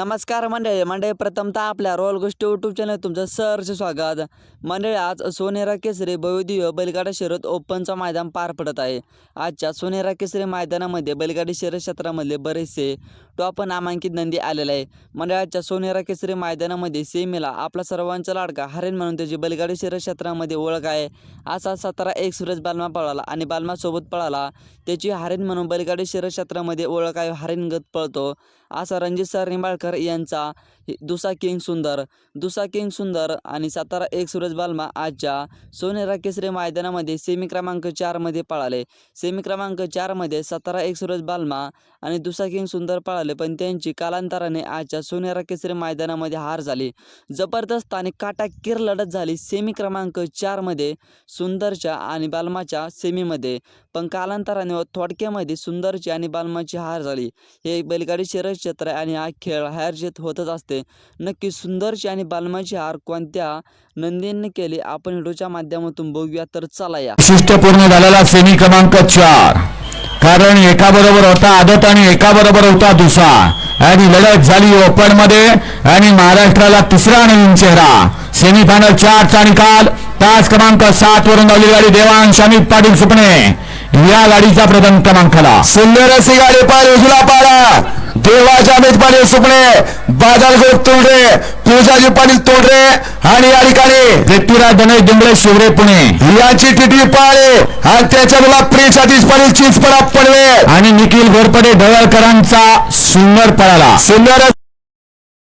नमस्कार मंडळी मंडळी प्रथमतः आपल्या रोल गोष्टी यूट्यूब चॅनल तुमचं सहर्ष स्वागत. मंडळी आज सोनेरा केसरी भव्यदिव्य बैलगाडा शर्यत ओपनचं मैदान पार पडत आहे. आजच्या सोनेरा केसरी मैदानामध्ये बैलगाडी शर्यत क्षेत्रामधले बरेचसे टॉप नामांकित नंदी आलेला आहे. मंडळाच्या सोनेरा केसरी मैदानामध्ये सेमीला आपला सर्वांचा लाडका हरेन म्हणून त्याची बैलगाडी शर्यत क्षेत्रामध्ये ओळख आहे. असा सतरा एक सुरेश बालमा पळाला आणि बालमासोबत पळाला. त्याची हरेन म्हणून बैलगाडी शर्यत क्षेत्रामध्ये ओळख आहे. हरेनगत पळतो. असा रणजित सर निंबाळकर यांचा दुसा किंग सुंदर. दुसा किंग सुंदर आणि सातारा एक सुरेश बालमा आजच्या सोनेरा केसरी मैदानामध्ये सेमी क्रमांक चारमध्ये पळाले. सेमी क्रमांक चारमध्ये सातारा एक सुरेश बालमा आणि दुसा किंग सुंदर पळाले. पण त्यांची कालांतराने आजच्या सोनेरा केसरी मैदानामध्ये हार झाली. जबरदस्त आणि काटाकीर लढत झाली. सेमी क्रमांक चारमध्ये सुंदरच्या आणि बालमाच्या सेमीमध्ये पण कालांतराने व थोडक्यामध्ये सुंदरची आणि बालमाची हार झाली. हे बैलगाडी शर्यत क्षेत्र आहे आणि हा खेळ हार जीत होतच असते. नक्की सुंदरची आणि बालमाची हार कोणत्या नंदींनी केली? आपण व्हिडिओच्या माध्यमातून बघूया. तर चला या. वैशिष्ट्यपूर्ण झालेला सेमी क्रमांक चार. कारण एका बरोबर होता आदत आणि एकाबरोबर होता दुसरा. आणि लढत झाली ओपनमध्ये आणि महाराष्ट्राला तिसरा नवीन चेहरा. सेमीफायनल चारचा निकाल तास क्रमांक सात वरून धावली गाडी देवांश अमित पाटील सुपणे. या गाडीचा प्रथम क्रमांकाला. सुंदर अशी गाडी पार उजला पाडा देवाच्या पाटील सुपणे बादल तोंडरे पूजाजी पाटील तोंडरे आणि या ठिकाणी पृथ्वीराज गणेश डिंगळे शिवरे पुणे. याची टिटी पाळे आणि त्याच्या मुला प्रिय सतीश पाटील चिंचपडा पडवे. आणि निखिल घोरपडे ढवळकरांचा सुंदर पळाला. सुंदर